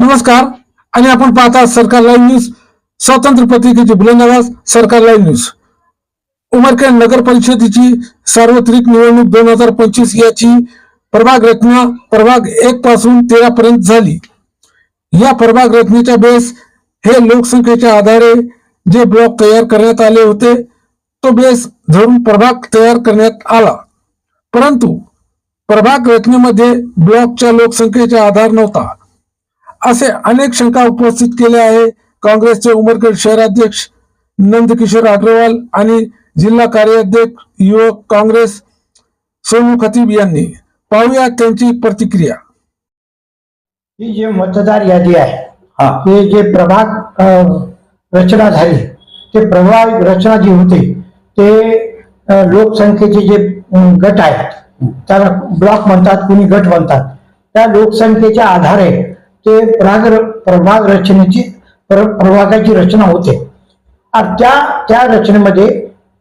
नमस्कार आणि आपण पाहता सरकार लाईव्ह न्यूज स्वतंत्र पत्रिकेची बुलंदाबाद सरकार लाईव्ह न्यूज. उमरखेड नगर परिषदेची सार्वत्रिक निवडणूक दोन हजार पंचवीस याची प्रभाग रचना प्रभाग एक पासून तेरा पर्यंत झाली. या प्रभाग रचनेच्या बेस हे लोकसंख्येच्या आधारे जे ब्लॉक तयार करण्यात आले होते तो बेस धरून प्रभाग तयार करण्यात आला. परंतु प्रभाग रचनेमध्ये ब्लॉकच्या लोकसंख्येचा आधार नव्हता. असे अनेक शंका उपस्थित केल्या आहे. काँग्रेसचे उमरखेड शहराध्यक्ष नंदकिशोर अग्रवाल आणि जिल्हा कार्याध्यक्ष युवक काँग्रेस सोनू खतीब यांनी. पाहूया त्यांची प्रतिक्रिया. ही जे मतदार यादी आहे हा हे जे प्रभाग रचना झाली ते प्रभाग रचना जी होते ते लोकसंख्येचे जे गट आहेत त्याला ब्लॉक म्हणतात कुणी गट म्हणतात त्या लोकसंख्येच्या आधारे ते प्राग प्रभाग रचनेची प्रभागाची रचना होते. आणि त्या त्या रचनेमध्ये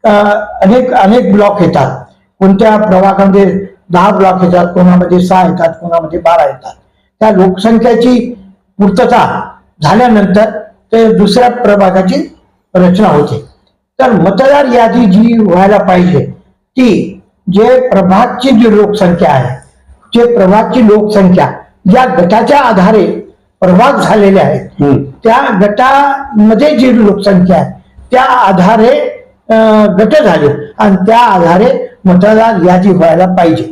अनेक अनेक ब्लॉक येतात. कोणत्या प्रभागामध्ये दहा ब्लॉक येतात कोणामध्ये सहा येतात कोणामध्ये बारा येतात. त्या लोकसंख्येची पूर्तता झाल्यानंतर ते दुसऱ्या प्रभागाची रचना होते. तर मतदार यादी जी व्हायला पाहिजे ती जे प्रभागची जी लोकसंख्या आहे जे प्रभागची लोकसंख्या ज्या गटाच्या आधारे प्रभाग झालेले आहेत. त्या गटामध्ये जी लोकसंख्या आहे त्या आधारे गट झाले आणि त्या आधारे मतदार यादी व्हायला पाहिजे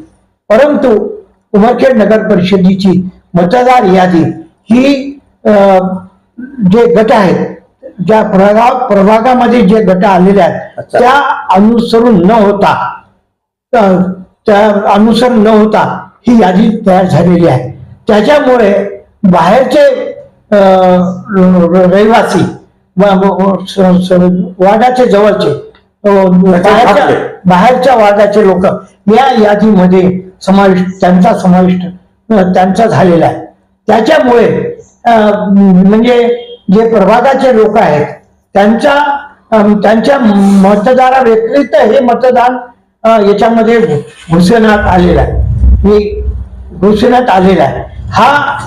परंतु उमरखेड नगर परिषदेची मतदार यादी ही जे गट आहेत ज्या प्रभाग प्रभागामध्ये जे गट आलेले आहेत. त्या अनुसरून न होता त्या अनुसरण न होता ही यादी तयार झालेली आहे त्याच्यामुळे बाहेरचे रहिवासी व- व- स- स- वार्डाचे जवळचे बाहेरच्या वार्डाचे लोक या यादीमध्ये समाविष्ट त्यांचा समाविष्ट त्यांचा झालेला आहे. त्याच्यामुळे म्हणजे जे प्रभागाचे लोक आहेत त्यांच्या अं, त्यांच्या मतदारा व्यतिरिक्त हे मतदान याच्यामध्ये घुसवण्यात आलेलं आहे. हे घुसवण्यात आलेला आहे. हा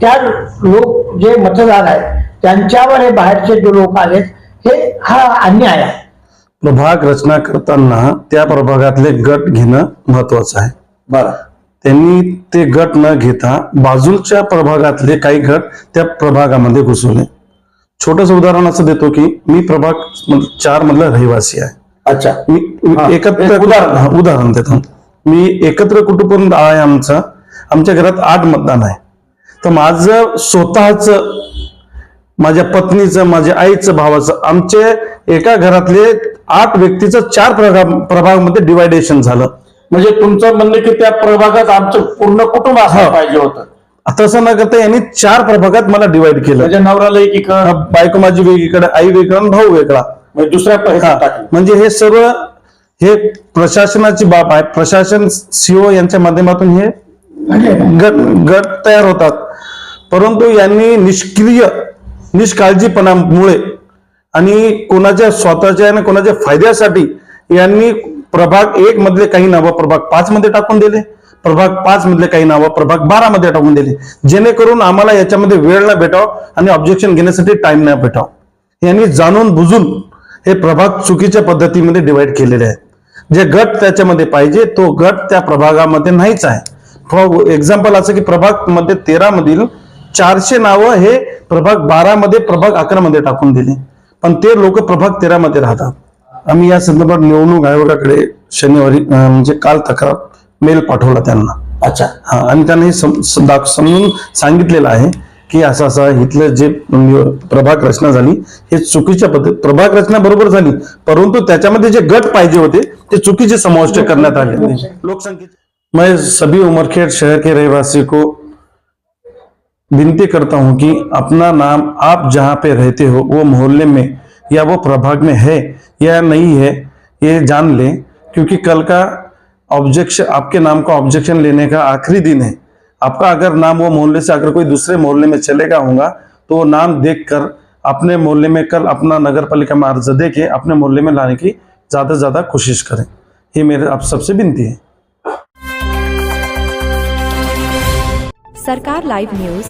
त्या लोक जे मतदार आहेत त्यांच्यावर हे बाहेरचे जे लोक आलेत हे हा अन्याय आहे. प्रभाग रचना करताना त्या प्रभागातले गट घेणं महत्वाचं आहे. बरं. त्यांनी ते गट न घेता बाजूच्या प्रभागातले काही गट त्या प्रभागामध्ये घुसवले. छोटस उदाहरण असं देतो की मी प्रभाग चार मधला रहिवासी आहे. अच्छा. मी एकत्र एक उदाहरण. उदाहरण देतो. मी एकत्र कुटुंब आहे आमचं. आमच्या घरात आठ मतदान आहे. तर माझं स्वतःच माझ्या पत्नीचं माझ्या आईचं भावाचं आमचे एका घरातले आठ व्यक्तीचं चार प्रभाग प्रभागामध्ये डिवायडेशन झालं. म्हणजे तुमचं म्हणणं की त्या प्रभागात आमचं पूर्ण कुटुंब हा. पाहिजे होतं. तसं न करता यांनी चार प्रभागात मला डिवाइड केलं. म्हणजे नवऱ्याला एकीकडे. बायको माझी वेगळीकडे आई वेगळा आणि भाऊ वेगळा. म्हणजे दुसऱ्या म्हणजे हे सर्व हे प्रशासनाची बाब आहे. प्रशासन सीओ यांच्या माध्यमातून हे गट गट तयार होतात. परंतु यांनी निष्क्रिय निष्काळजीपणामुळे आणि कोणाच्या स्वतःच्या आणि कोणाच्या फायद्यासाठी यांनी प्रभाग एक मधले काही नावं प्रभाग पाच मध्ये टाकून दिले. प्रभाग पाच मधले काही नावं प्रभाग बारा मध्ये टाकून दिले. जेणेकरून आम्हाला याच्यामध्ये वेळ ना भेटाव आणि ऑब्जेक्शन घेण्यासाठी टाइम ना भेटाव. यांनी जाणून बुजून हे प्रभाग चुकीच्या पद्धतीमध्ये डिवाइड केलेले आहेत. जे गट त्याच्यामध्ये पाहिजे तो गट त्या प्रभागामध्ये नाहीच आहे. फॉर एक्झाम्पल असं की प्रभागमध्ये तेरा मधील चारशे नावं हे प्रभाग बारा मध्ये प्रभाग अकरा मध्ये टाकून दिले. पण ते लोक प्रभाग तेरा मध्ये राहतात. आम्ही या संदर्भात निवडणूक आयोगाकडे शनिवारी म्हणजे काल तक्रार मेल पाठवला त्यांना. अच्छा. हा आणि त्यांनी हे समजून सांगितलेलं आहे की असं असं इथलं जे प्रभाग रचना झाली हे चुकीच्या पद्धत प्रभाग रचना बरोबर झाली परंतु त्याच्यामध्ये जे गट पाहिजे होते ते चुकीचे समाविष्ट करण्यात आले. लोकसंख्या मैं सभी उमरखेड शहर के रहवासी को विनती करता हूँ कि अपना नाम आप जहाँ पे रहते हो, वो मोहल्ले में या वो प्रभाग में है या नहीं है, ये जान लें, क्योंकि कल का ऑब्जेक्शन आपके नाम का ऑब्जेक्शन लेने का आखिरी दिन है। आपका अगर नाम वो मोहल्ले से, अगर कोई दूसरे मोहल्ले में चलेगा होगा तो वो नाम देखकर अपने मोहल्ले में कल अपना नगर पालिका में अर्ज़ दे के अपने मोहल्ले में लाने की ज़्यादा से ज़्यादा कोशिश करें। ये मेरे, आप सबसे विनती है। सरकार लाईव्ह न्यूज